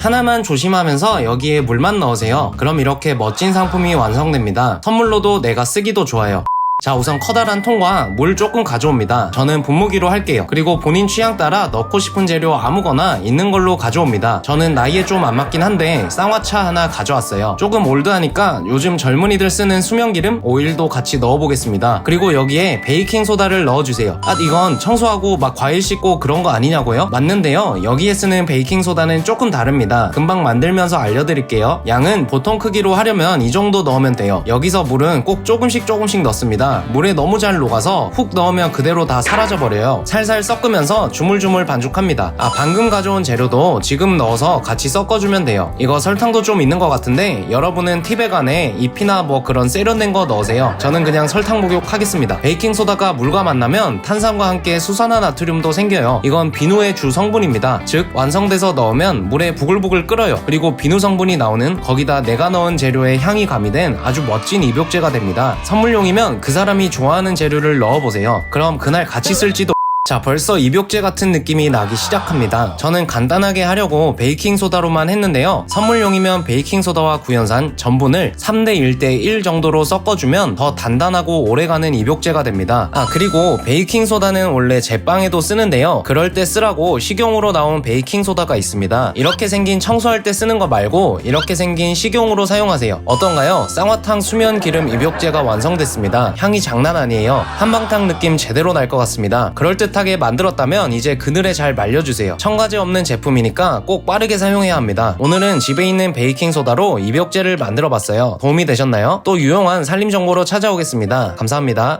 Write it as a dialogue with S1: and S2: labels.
S1: 하나만 조심하면서 여기에 물만 넣으세요. 그럼 이렇게 멋진 상품이 완성됩니다. 선물로도 내가 쓰기도 좋아요. 자 우선 커다란 통과 물 조금 가져옵니다. 저는 분무기로 할게요. 그리고 본인 취향 따라 넣고 싶은 재료 아무거나 있는 걸로 가져옵니다. 저는 나이에 좀 안 맞긴 한데 쌍화차 하나 가져왔어요. 조금 올드하니까 요즘 젊은이들 쓰는 수면기름 오일도 같이 넣어보겠습니다. 그리고 여기에 베이킹 소다를 넣어주세요. 아 이건 청소하고 막 과일 씻고 그런 거 아니냐고요? 맞는데요. 여기에 쓰는 베이킹 소다는 조금 다릅니다. 금방 만들면서 알려드릴게요. 양은 보통 크기로 하려면 이 정도 넣으면 돼요. 여기서 물은 꼭 조금씩 조금씩 넣습니다 물에 너무 잘 녹아서 훅 넣으면 그대로 다 사라져버려요. 살살 섞으면서 주물주물 반죽합니다. 아 방금 가져온 재료도 지금 넣어서 같이 섞어주면 돼요. 이거 설탕도 좀 있는 것 같은데 여러분은 티백 안에 잎이나 뭐 그런 세련된 거 넣으세요. 저는 그냥 설탕 목욕하겠습니다. 베이킹소다가 물과 만나면 탄산과 함께 수산화 나트륨도 생겨요. 이건 비누의 주 성분입니다. 즉 완성돼서 넣으면 물에 부글부글 끓어요. 그리고 비누 성분이 나오는 거기다 내가 넣은 재료에 향이 가미된 아주 멋진 입욕제가 됩니다. 선물용이면 그사 람이 좋아하는 재료를 넣어보세요. 그럼 그날 같이 쓸지도 자, 벌써 입욕제 같은 느낌이 나기 시작합니다. 저는 간단하게 하려고 베이킹소다로만 했는데요. 선물용이면 베이킹소다와 구연산, 전분을 3대 1대 1 정도로 섞어주면 더 단단하고 오래가는 입욕제가 됩니다. 아, 그리고 베이킹소다는 원래 제빵에도 쓰는데요. 그럴 때 쓰라고 식용으로 나온 베이킹소다가 있습니다. 이렇게 생긴 청소할 때 쓰는 거 말고 이렇게 생긴 식용으로 사용하세요. 어떤가요? 쌍화탕 수면 기름 입욕제가 완성됐습니다. 향이 장난 아니에요. 한방탕 느낌 제대로 날 것 같습니다. 그럴 듯하게 만들었다면 이제 그늘에 잘 말려주세요. 첨가제 없는 제품이니까 꼭 빠르게 사용해야 합니다. 오늘은 집에 있는 베이킹소다로 입욕제를 만들어 봤어요. 도움이 되셨나요? 또 유용한 살림 정보로 찾아오겠습니다. 감사합니다.